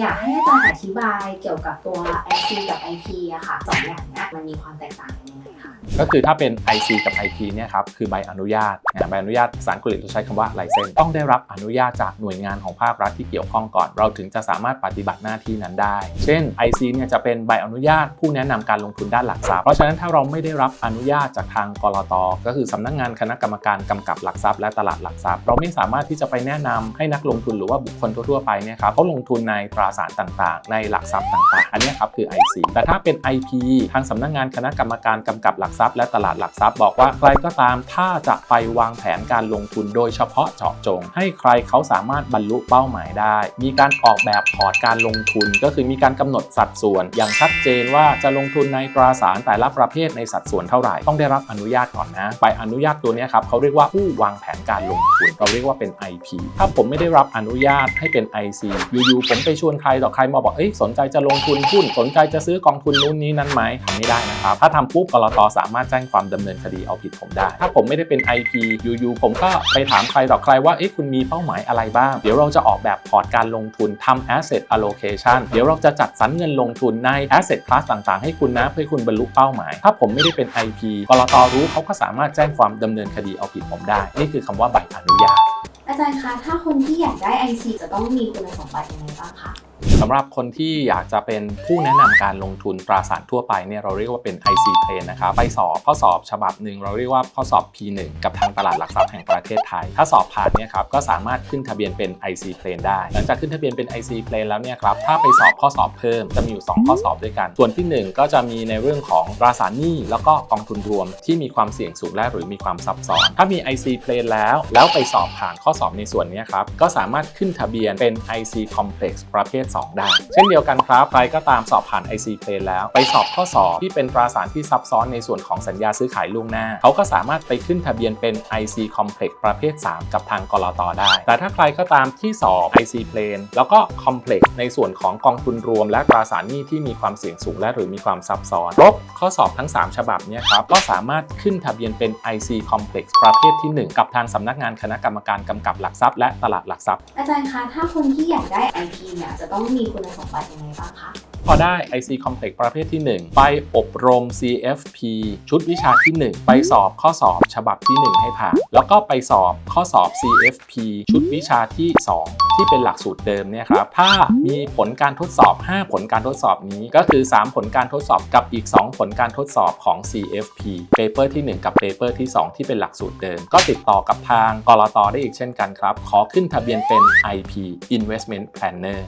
อยากให้อาจารย์อธิบายเกี่ยวกับตัว IC กับ IP อะค่ะสองอย่างเนี้ยมันมีความแตกต่างกันยังไง ก็คือถ้าเป็น IC กับ IP เนี่ยครับคือใบอนุญาตใบอนุญาตภาษาอังกฤษเราใช้คำว่า license ต้องได้รับอนุญาตจากหน่วยงานของภาครัฐที่เกี่ยวข้องก่อน เราถึงจะสามารถปฏิบัติหน้าที่นั้นได้ เช่น IC เนี่ยจะเป็นใบอนุญาตผู้แนะนำการลงทุนด้านหลักทรัพย์เพราะฉะนั้นถ้าเราไม่ได้รับอนุญาตจากทางกรตก็คือสำนักงานคณะกรรมการกำกับหลักทรัพย์และตลาดหลักทรัพย์ เราไม่สามารถที่จะไปแนะนำให้นักลงทุนหรือว่าบุคคลทั่วๆไปเนี่ยครับเขาลงทุนในตราสารต่างๆ ในหลักทรัพย์ต่างๆ อันนี้ครับคือ IC แต่ถ้าเป็น IP ทางสำนักงานคณะกรรมการกำกับหลักทรัพย์และตลาดหลักทรัพย์บอกว่าใครก็ตามถ้าจะไปวางแผนการลงทุนโดยเฉพาะเจาะจง ให้ใครเขาสามารถบรรลุเป้าหมายได้ มีการออกแบบพอร์ตการลงทุน ก็คือมีการกำหนดสัดส่วน อย่างชัดเจนว่าจะลงทุนในตราสารแต่ละประเภทในสัดส่วนเท่าไหร่ต้องได้รับอนุญาตก่อนนะใบอนุญาตตัวนี้ครับเขาเรียกว่าผู้วางแผนการลงทุนเราเรียกว่าเป็น IP ถ้าผมไม่ได้รับอนุญาตให้เป็น IC อยู่ๆผมไปชวนใครต่อใครมาบอกเอ้ยสนใจจะลงทุนหุ้นสนใจจะซื้อกองทุนนู้นนี้นั้นไหมทำไม่ได้นะครับถ้าทำปุ๊บกรตสามารถแจ้งความดำเนินคดีเอาผิดผมได้ ถ้าผมไม่ได้เป็น IP อยู่ๆผมก็ไปถามใครต่อใครว่าเอ๊ะคุณมีเป้าหมายอะไรบ้าง เดี๋ยวเราจะออกแบบพอร์ตการลงทุนทำ asset allocation เดี๋ยวเราจะจัดสรรเงินลงทุนใน asset class ต่างๆ ให้คุณนะ เพื่อคุณบรรลุเป้าหมาย ถ้าผมไม่ได้เป็น IP กรตรู้เขาก็สามารถแจ้งความดำเนินคดีเอาผิดผมได้ นี่คือคำว่าใบอนุญาตอาจารย์คะ ถ้าคนที่อยากได้ IC จะต้องมีคุณสมบัติยังไงบ้างคะ สำหรับคนที่อยากจะเป็นผู้แนะนำการลงทุนตราสารทั่วไปเนี่ยเราเรียกว่าเป็น IC Plan นะครับไปสอบข้อสอบฉบับหนึ่งเราเรียกว่าข้อสอบ P1 กับทางตลาดหลักทรัพย์แห่งประเทศไทย ถ้าสอบผ่านเนี่ยครับก็สามารถขึ้นทะเบียนเป็น IC Plan ได้ หลังจากขึ้นทะเบียนเป็น IC Plan แล้วเนี่ยครับถ้าไปสอบข้อสอบเพิ่มจะมีอยู่ 2 ข้อสอบด้วยกัน ส่วนที่ 1 ก็จะมีในเรื่องของตราสารหนี้แล้วก็กองทุนรวมที่มีความเสี่ยงสูงและหรือมีความซับซ้อน ถ้ามี IC Plan แล้ว แล้วไปสอบผ่านข้อสอบในส่วนนี้ครับก็สามารถขึ้นทะเบียนเป็น IC Complex ประเภท 2ได้ เช่นเดียวกันครับใครก็ตามสอบผ่าน IC Plan แล้ว ไปสอบข้อสอบที่เป็นตราสารที่ซับซ้อนในส่วนของสัญญาซื้อขายล่วงหน้า เขาก็สามารถไปขึ้นทะเบียนเป็น IC Complex ประเภท 3 กับทางกรอตได้ แต่ถ้าใครก็ตามที่สอบ IC Plan แล้วก็ Complex ในส่วนของกองทุนรวม และตราสารหนี้ที่มีความเสี่ยงสูงและหรือมีความซับซ้อนครบข้อสอบทั้ง 3 ฉบับเนี่ยครับก็สามารถขึ้นทะเบียนเป็น IC Complex ประเภทที่ 1 กับทางสำนักงานคณะกรรมการกำกับหลักทรัพย์และตลาดหลักทรัพย์ อาจารย์คะถ้าคนที่อยากได้ IP เนี่ยจะต้องมีคุณสมบัติยังไงบ้างคะพอได้ IC Complex ประเภทที่ 1 ไปอบรม CFP ชุดวิชาที่ 1 ไปสอบข้อสอบฉบับที่ 1 ให้ผ่าน แล้วก็ไปสอบข้อสอบ CFP ชุดวิชาที่ 2 ที่เป็นหลักสูตรเดิมเนี่ยครับถ้ามีผลการทดสอบ 5 ผลการทดสอบนี้ก็คือ 3 ผลการทดสอบกับอีก 2 ผลการทดสอบของ CFP paper ที่ 1 กับ paper ที่ 2 ที่เป็นหลักสูตรเดิม ก็ติดต่อกับทางกรตได้อีกเช่นกันครับ ขอขึ้นทะเบียนเป็น IP Investment Planner